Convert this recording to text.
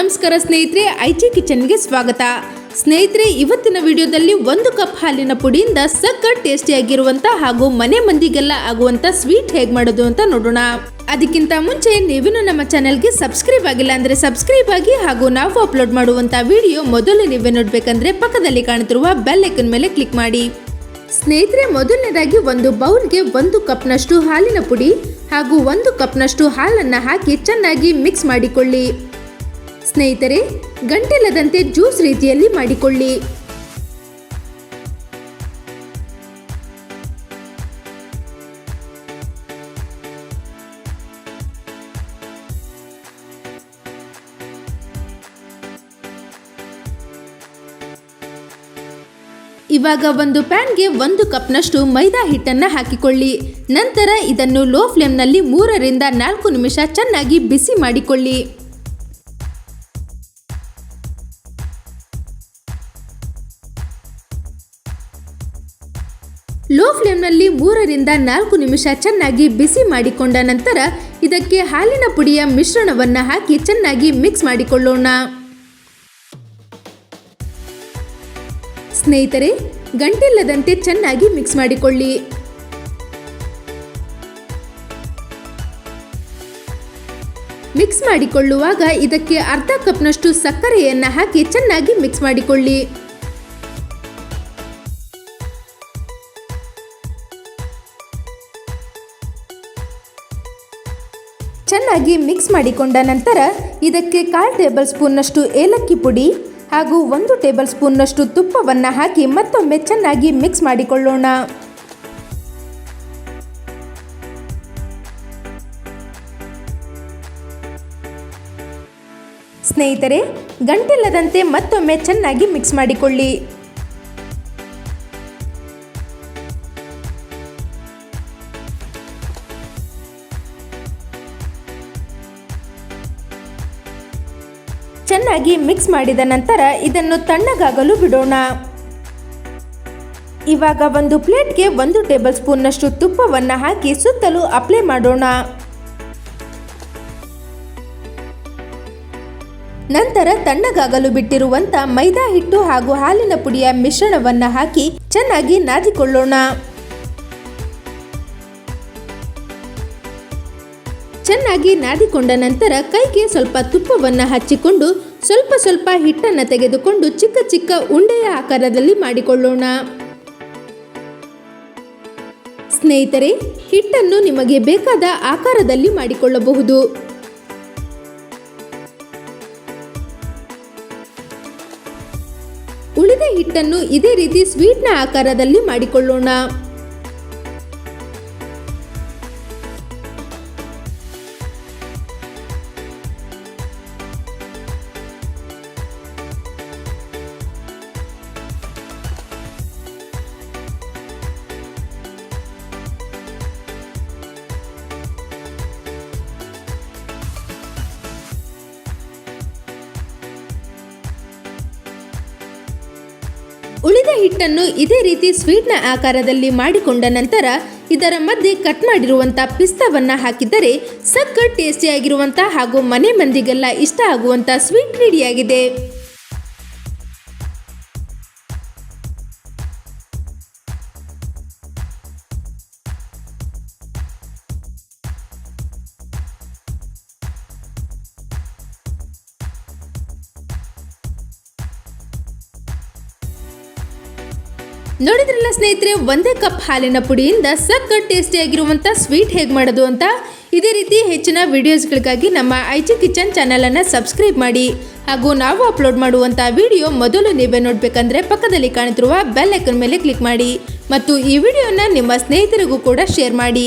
ನಮಸ್ಕಾರ ಸ್ನೇಹಿತರೆ ಐಚಿ ಕಿಚನ್ಗೆ ಸ್ವಾಗತ. ಸ್ನೇಹಿತರೆ, ಇವತ್ತಿನ ವಿಡಿಯೋದಲ್ಲಿ ಒಂದು ಕಪ್ ಹಾಲಿನ ಪುಡಿಯಿಂದ ಟೇಸ್ಟಿ ಆಗಿರುವಂತ ಹಾಗೂ ಮನೆ ಮಂದಿಗೆಲ್ಲ ಆಗುವಂತ ಸ್ವೀಟ್ ಹೇಗೆ ಮಾಡೋದು ಅಂತ ನೋಡೋಣ. ಅದಕ್ಕಿಂತ ಮುಂಚೆ ನೀವು ನಮ್ಮ ಚಾನೆಲ್ಗೆ ಸಬ್ಸ್ಕ್ರೈಬ್ ಆಗಿಲ್ಲ ಅಂದ್ರೆ ಸಬ್ಸ್ಕ್ರೈಬ್ ಆಗಿ ಹಾಗೂ ನಾವು ಅಪ್ಲೋಡ್ ಮಾಡುವಂತ ವಿಡಿಯೋ ಮೊದಲು ನೀವೇ ನೋಡ್ಬೇಕಂದ್ರೆ ಪಕ್ಕದಲ್ಲಿ ಕಾಣುತ್ತಿರುವ ಬೆಲ್ ಐಕನ್ ಮೇಲೆ ಕ್ಲಿಕ್ ಮಾಡಿ. ಸ್ನೇಹಿತರೆ, ಮೊದಲನೇದಾಗಿ ಒಂದು ಬೌಲ್ಗೆ ಒಂದು ಕಪ್ನಷ್ಟು ಹಾಲಿನ ಪುಡಿ ಹಾಗೂ ಒಂದು ಕಪ್ನಷ್ಟು ಹಾಲನ್ನು ಹಾಕಿ ಚೆನ್ನಾಗಿ ಮಿಕ್ಸ್ ಮಾಡಿಕೊಳ್ಳಿ. ಸ್ನೇಹಿತರೆ ಗಂಟೆಲದಂತೆ ಜ್ಯೂಸ್ ರೀತಿಯಲ್ಲಿ ಮಾಡಿಕೊಳ್ಳಿ. ಇವಾಗ ಒಂದು ಪ್ಯಾನ್ಗೆ ಒಂದು ಕಪ್ನಷ್ಟು ಮೈದಾ ಹಿಟ್ಟನ್ನು ಹಾಕಿಕೊಳ್ಳಿ. ನಂತರ ಇದನ್ನು ಲೋ ಫ್ಲೇಮ್ನಲ್ಲಿ ಮೂರರಿಂದ ನಾಲ್ಕು ನಿಮಿಷ ಚೆನ್ನಾಗಿ ಬಿಸಿ ಮಾಡಿಕೊಳ್ಳಿ. ಲೋ ಫ್ಲೇಮ್ನಲ್ಲಿ ಮೂರರಿಂದ ನಾಲ್ಕು ನಿಮಿಷ ಚೆನ್ನಾಗಿ ಬಿಸಿ ಮಾಡಿಕೊಂಡ ನಂತರ ಇದಕ್ಕೆ ಹಾಲಿನ ಪುಡಿಯ ಮಿಶ್ರಣವನ್ನು ಹಾಕಿ ಚೆನ್ನಾಗಿ ಮಿಕ್ಸ್ ಮಾಡಿಕೊಳ್ಳೋಣ. ಸ್ನೇಹಿತರೆ, ಗಂಟಿಲ್ಲದಂತೆ ಚೆನ್ನಾಗಿ ಮಿಕ್ಸ್ ಮಾಡಿಕೊಳ್ಳಿ. ಮಿಕ್ಸ್ ಮಾಡಿಕೊಳ್ಳುವಾಗ ಇದಕ್ಕೆ ಅರ್ಧ ಕಪ್ನಷ್ಟು ಸಕ್ಕರೆಯನ್ನು ಹಾಕಿ ಚೆನ್ನಾಗಿ ಮಿಕ್ಸ್ ಮಾಡಿಕೊಳ್ಳಿ. ಚೆನ್ನಾಗಿ ಮಿಕ್ಸ್ ಮಾಡಿಕೊಂಡ ನಂತರ ಇದಕ್ಕೆ ಕಾಲು ಟೇಬಲ್ ಸ್ಪೂನ್ನಷ್ಟು ಏಲಕ್ಕಿ ಪುಡಿ ಹಾಗೂ ಒಂದು ಟೇಬಲ್ ಸ್ಪೂನ್ನಷ್ಟು ತುಪ್ಪವನ್ನು ಹಾಕಿ ಮತ್ತೊಮ್ಮೆ ಚೆನ್ನಾಗಿ ಮಿಕ್ಸ್ ಮಾಡಿಕೊಳ್ಳೋಣ. ಸ್ನೇಹಿತರೆ, ಗಂಟಿಲ್ಲದಂತೆ ಮತ್ತೊಮ್ಮೆ ಚೆನ್ನಾಗಿ ಮಿಕ್ಸ್ ಮಾಡಿಕೊಳ್ಳಿ. ಚೆನ್ನಾಗಿ ಮಿಕ್ಸ್ ಮಾಡಿದ ನಂತರ ಇದನ್ನು ತಣ್ಣಗಾಗಲು ಬಿಡೋಣ. ಇವಾಗ ಒಂದು ಪ್ಲೇಟ್ಗೆ ಒಂದು ಟೇಬಲ್ ಸ್ಪೂನ್ನಷ್ಟು ತುಪ್ಪವನ್ನು ಹಾಕಿ ಸುತ್ತಲೂ ಅಪ್ಲೈ ಮಾಡೋಣ. ನಂತರ ತಣ್ಣಗಾಗಲು ಬಿಟ್ಟಿರುವಂತ ಮೈದಾ ಹಿಟ್ಟು ಹಾಗೂ ಹಾಲಿನ ಪುಡಿಯ ಮಿಶ್ರಣವನ್ನು ಹಾಕಿ ಚೆನ್ನಾಗಿ ನಾದಿಕೊಳ್ಳೋಣ. ಚೆನ್ನಾಗಿ ನಾದಿಕೊಂಡ ನಂತರ ಕೈಗೆ ಸ್ವಲ್ಪ ತುಪ್ಪವನ್ನು ಹಚ್ಚಿಕೊಂಡು ಸ್ವಲ್ಪ ಸ್ವಲ್ಪ ಹಿಟ್ಟನ್ನು ತೆಗೆದುಕೊಂಡು ಚಿಕ್ಕ ಚಿಕ್ಕ ಉಂಡೆಯ ಆಕಾರದಲ್ಲಿ ಮಾಡಿಕೊಳ್ಳೋಣ. ಸ್ನೇಹಿತರೆ, ಹಿಟ್ಟನ್ನು ನಿಮಗೆ ಬೇಕಾದ ಆಕಾರದಲ್ಲಿ ಮಾಡಿಕೊಳ್ಳಬಹುದು. ಉಳಿದ ಹಿಟ್ಟನ್ನು ಇದೇ ರೀತಿ ಸ್ವೀಟ್ನ ಆಕಾರದಲ್ಲಿ ಮಾಡಿಕೊಳ್ಳೋಣ. ಉಳಿದ ಹಿಟ್ಟನ್ನು ಇದೇ ರೀತಿ ಸ್ವೀಟ್ನ ಆಕಾರದಲ್ಲಿ ಮಾಡಿಕೊಂಡ ನಂತರ ಇದರ ಮಧ್ಯೆ ಕಟ್ ಮಾಡಿರುವಂಥ ಪಿಸ್ತಾವನ್ನು ಹಾಕಿದರೆ ಸಖತ್ ಟೇಸ್ಟಿಯಾಗಿರುವಂಥ ಹಾಗೂ ಮನೆ ಮಂದಿಗೆಲ್ಲ ಇಷ್ಟ ಆಗುವಂಥ ಸ್ವೀಟ್ ರೆಡಿಯಾಗಿದೆ ನೋಡಿದ್ರಲ್ಲ ಸ್ನೇಹಿತರೆ, ಒಂದೇ ಕಪ್ ಹಾಲಿನ ಪುಡಿಯಿಂದ ಸಖತ್ ಟೇಸ್ಟಿಯಾಗಿರುವಂಥ ಸ್ವೀಟ್ ಹೇಗೆ ಮಾಡೋದು ಅಂತ? ಇದೇ ರೀತಿ ಹೆಚ್ಚಿನ ವಿಡಿಯೋಸ್ಗಳಿಗಾಗಿ ನಮ್ಮ ಐಚಿ ಕಿಚನ್ ಚಾನಲನ್ನು ಸಬ್ಸ್ಕ್ರೈಬ್ ಮಾಡಿ. ಹಾಗೂ ನಾವು ಅಪ್ಲೋಡ್ ಮಾಡುವಂಥ ವಿಡಿಯೋ ಮೊದಲು ನೀವೇ ನೋಡಬೇಕಂದ್ರೆ ಪಕ್ಕದಲ್ಲಿ ಕಾಣುತ್ತಿರುವ ಬೆಲ್ ಐಕನ್ ಮೇಲೆ ಕ್ಲಿಕ್ ಮಾಡಿ. ಮತ್ತು ಈ ವಿಡಿಯೋನ ನಿಮ್ಮ ಸ್ನೇಹಿತರಿಗೂ ಕೂಡ ಶೇರ್ ಮಾಡಿ.